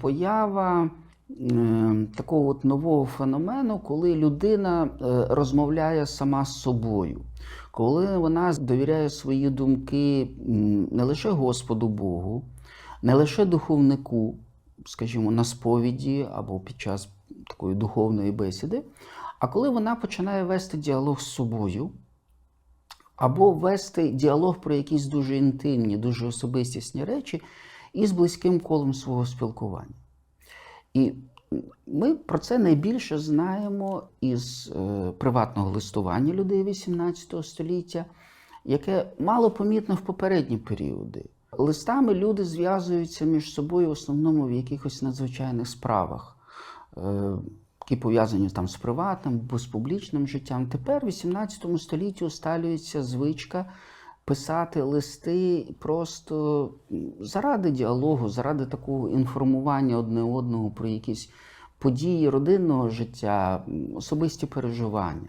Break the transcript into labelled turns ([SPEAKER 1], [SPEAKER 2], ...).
[SPEAKER 1] Поява е, такого от нового феномену, коли людина е, розмовляє сама з собою, коли вона довіряє свої думки не лише Господу Богу, не лише духовнику, скажімо, на сповіді або під час такої духовної бесіди, а коли вона починає вести діалог з собою, або вести діалог про якісь дуже інтимні, дуже особистісні речі із близьким колом свого спілкування. І ми про це найбільше знаємо із е, приватного листування людей XVIII століття, яке мало помітно в попередні періоди. Листами люди зв'язуються між собою в основному в якихось надзвичайних справах, е, які пов'язані там з приватним або з публічним життям. Тепер, в XVIII столітті, усталюється звичка писати листи просто заради діалогу, заради такого інформування одне одного про якісь події родинного життя, особисті переживання.